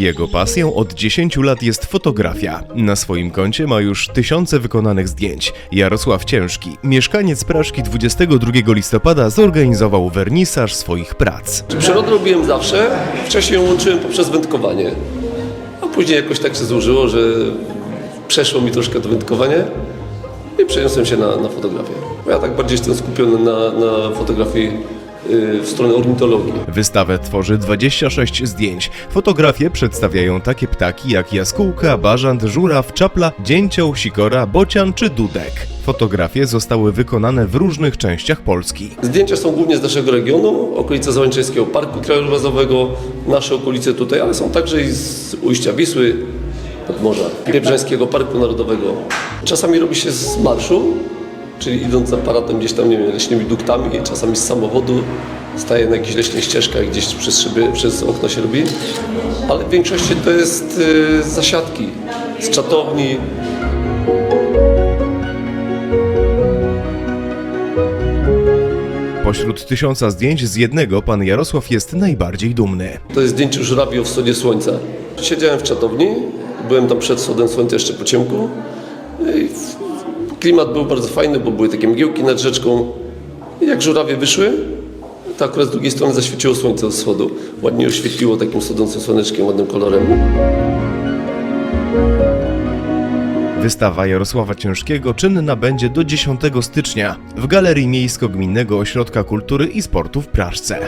Jego pasją od 10 lat jest fotografia. Na swoim koncie ma już tysiące wykonanych zdjęć. Jarosław Ciężki, mieszkaniec Praszki 22 listopada zorganizował wernisaż swoich prac. Przyrodę robiłem zawsze, wcześniej ją łączyłem poprzez wędkowanie. A później jakoś tak się złożyło, że przeszło mi troszkę to wędkowanie i przeniosłem się na, na fotografię. Bo ja tak bardziej jestem skupiony na, na fotografii yy, w stronę ornitologii. Wystawę tworzy 26 zdjęć. Fotografie przedstawiają takie ptaki jak jaskółka, bażant, żuraw, czapla, dzięcioł, sikora, bocian czy dudek. Fotografie zostały wykonane w różnych częściach Polski. Zdjęcia są głównie z naszego regionu, okolice Załęczyńskiego Parku Krajobrazowego, nasze okolice tutaj, ale są także i z ujścia Wisły, Morza, Biebrzańskiego Parku Narodowego. Czasami robi się z marszu, czyli idąc aparatem gdzieś tam, nie wiem, leśnymi duktami, czasami z samochodu, staje na jakichś leśnych ścieżkach, gdzieś przez szyby, przez okno się robi, ale w większości to jest y, zasiadki, z czatowni, Pośród tysiąca zdjęć z jednego pan Jarosław jest najbardziej dumny. To jest zdjęcie żurawi o wschodzie słońca. Siedziałem w czatowni, byłem tam przed wschodem słońca jeszcze po ciemku. W- klimat był bardzo fajny, bo były takie mgiełki nad rzeczką. I jak żurawie wyszły, to akurat z drugiej strony zaświeciło słońce od wschodu. Ładnie oświetliło takim wschodzącym słoneczkiem, ładnym kolorem. Wystawa Jarosława Ciężkiego czynna będzie do 10 stycznia w Galerii Miejsko-Gminnego Ośrodka Kultury i Sportu w Praszce.